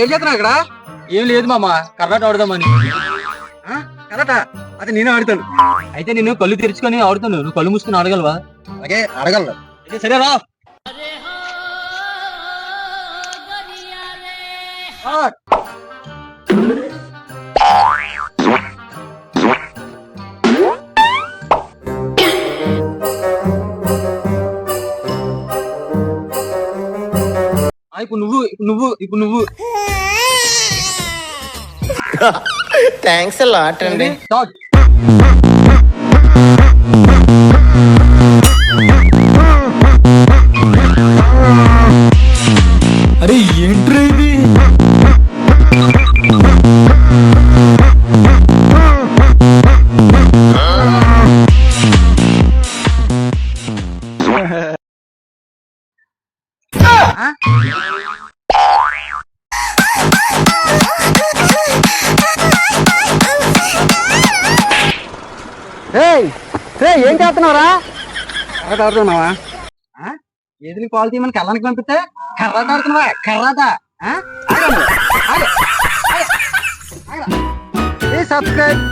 ఏం చేస్తున్నా ఇక్కడ? ఏం లేదు మామ కర్ణాట ఆడదామని కర్ణాట అది నేను ఆడుతాను. అయితే నేను కళ్ళు తెరుచుకొని ఆడుతాను. నువ్వు కళ్ళు మూసుకొని ఆడగలవా? అలాగే అడగలను అయితే సరే రా. ఇప్పుడు నువ్వు ఇప్పుడు నువ్వు ఇప్పుడు నువ్వు. థ్యాంక్స్ లాట్ అండి స్టార్ట్ అరే ఏంట్రా ఇది? ఏం చేస్తున్నావురా? కర్రాట ఆడుతున్నావా ఏది పాలు తీయమని కళ్ళనికి పంపిస్తే కర్రాట ఆడుతున్నావా కర్రాట సబ్స్క్రైబ్